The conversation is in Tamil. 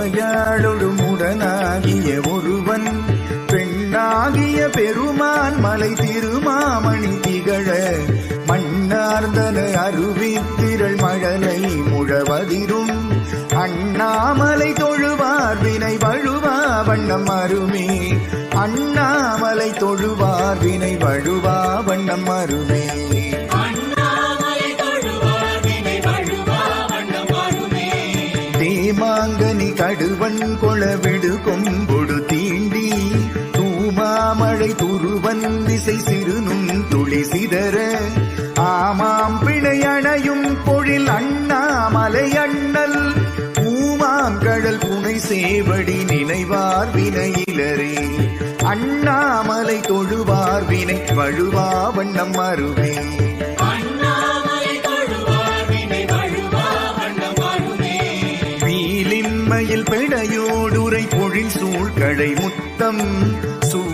உமையாளொடு முடனாகிய ஒருவன் பெண்ணாகிய பெருமான் மலை திருமாமணி திகழ மன்னார்ந்தன அருவித்திரள் மழலை முழவதிரும். அண்ணாமலை தொழுவார் வினை வழுவா வண்ணம் அருமே. அண்ணாமலை தொழுவார் வினை வழுவா வண்ணம் அருமே. கடுவன் கொளவிடு கொம்பொடு தீண்டி தூமாமழை துருவன் திசை சிறுநும் துளி சிதற. ஆமாம் பிணையணையும் பொழில் அண்ணாமலை அண்ணல் பூமாங்கழல் புனை சேவடி நினைவார் வினையிலரே. அண்ணாமலை தொழுவார் வினை வழுவா வண்ணம் அருவே. வீலின்மையில் பிணையோடுரை பொழில் சூழ்கடை முத்தம்.